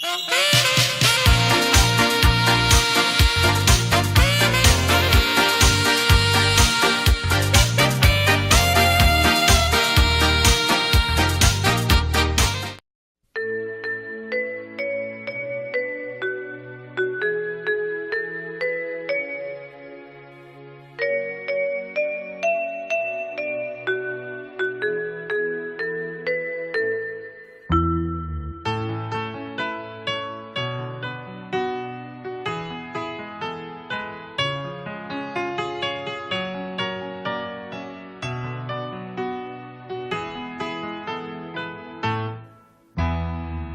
사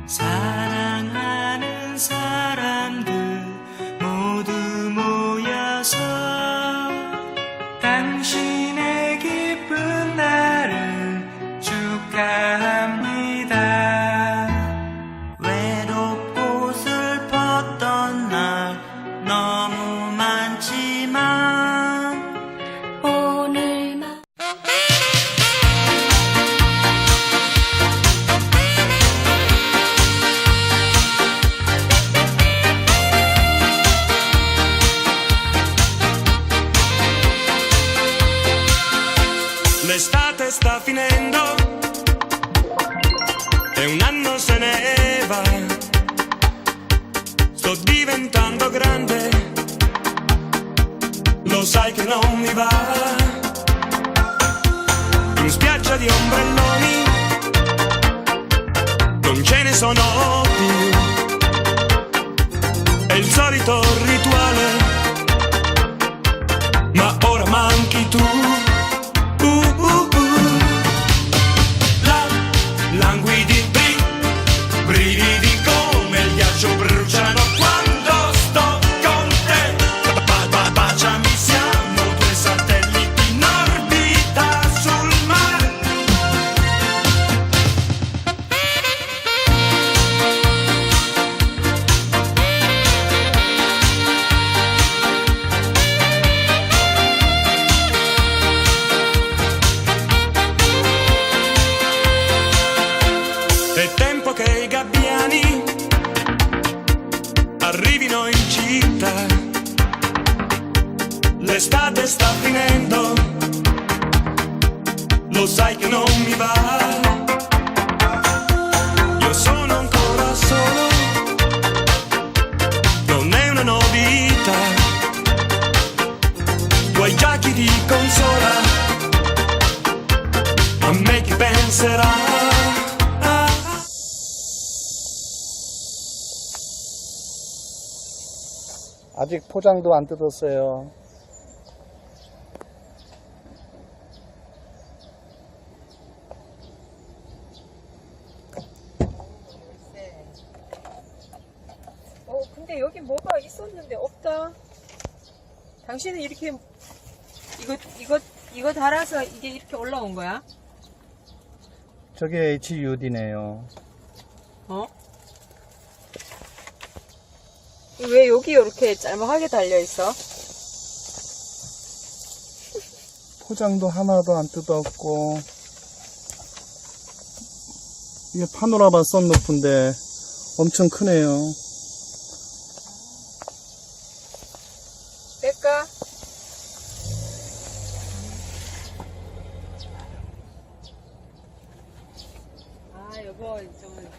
三 L'estate sta finendo e un anno se ne va. Sto diventando grande, lo sai che non mi va. In spiaggia di ombrelloni non ce ne sono più. È il solito rituale, arrivino in città. L'estate sta finendo, lo sai che non mi va. 아직 포장도 안 뜯었어요. 어, 근데 여기 뭐가 있었는데 없다. 당신은 이렇게 이거 이거 이거 달아서 이게 이렇게 올라온 거야? 저게 HUD네요. 어? 왜 여기 이렇게 짤막하게 달려 있어? 포장도 하나도 안 뜯었고 이게 파노라마 썬루프인데 엄청 크네요. 뺄까? 아, 여보, 좀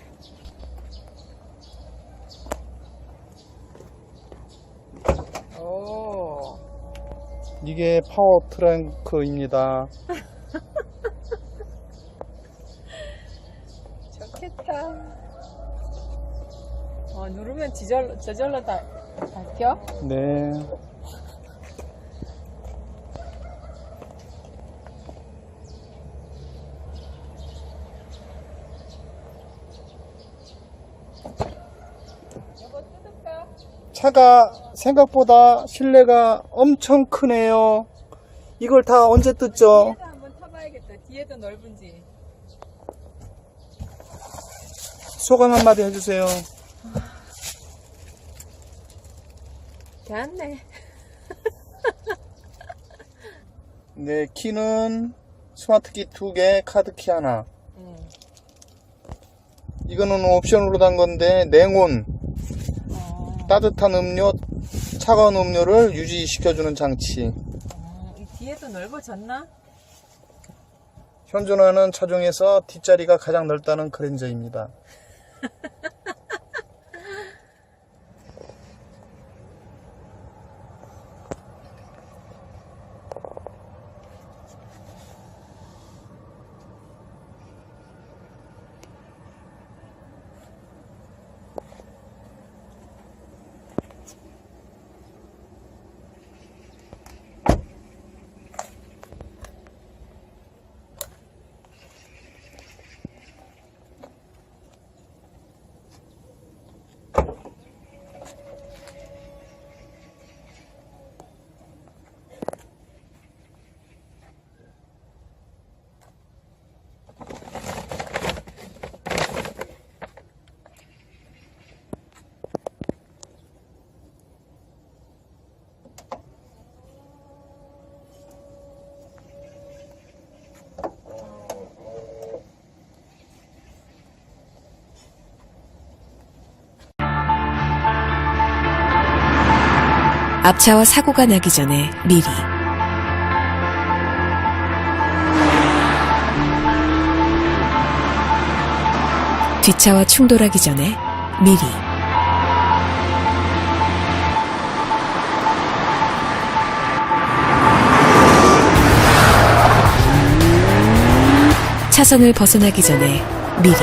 이게 파워 트렁크입니다. 좋겠다. 어, 누르면 지절로, 저절로 다, 닫혀? 네. 차가 생각보다 실내가 엄청 크네요. 이걸 다 언제 뜯죠? 뒤에도 한번 타봐야겠다. 뒤에도 넓은지. 소감 한마디 해주세요. 괜찮네. 네, 키는 스마트키 두 개, 카드키 하나. 응. 이거는 옵션으로 단 건데 냉온 어, 따뜻한 음료 차가운 음료를 유지시켜주는 장치 어, 이 뒤에도 넓어졌나? 현존하는 차 중에서 뒷자리가 가장 넓다는 그랜저입니다 앞차와 사고가 나기 전에 미리. 뒷차와 충돌하기 전에 미리. 차선을 벗어나기 전에 미리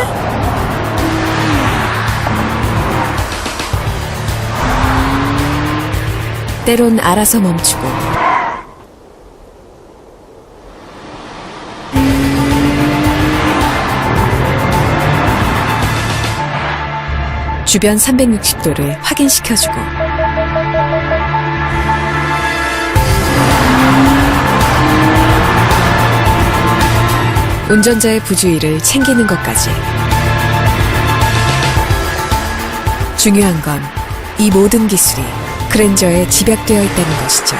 때론 알아서 멈추고. 주변 360도를 확인시켜주고. 운전자의 부주의를 챙기는 것까지. 중요한 건 이 모든 기술이 그랜저에 집약되어 있다는 것이죠.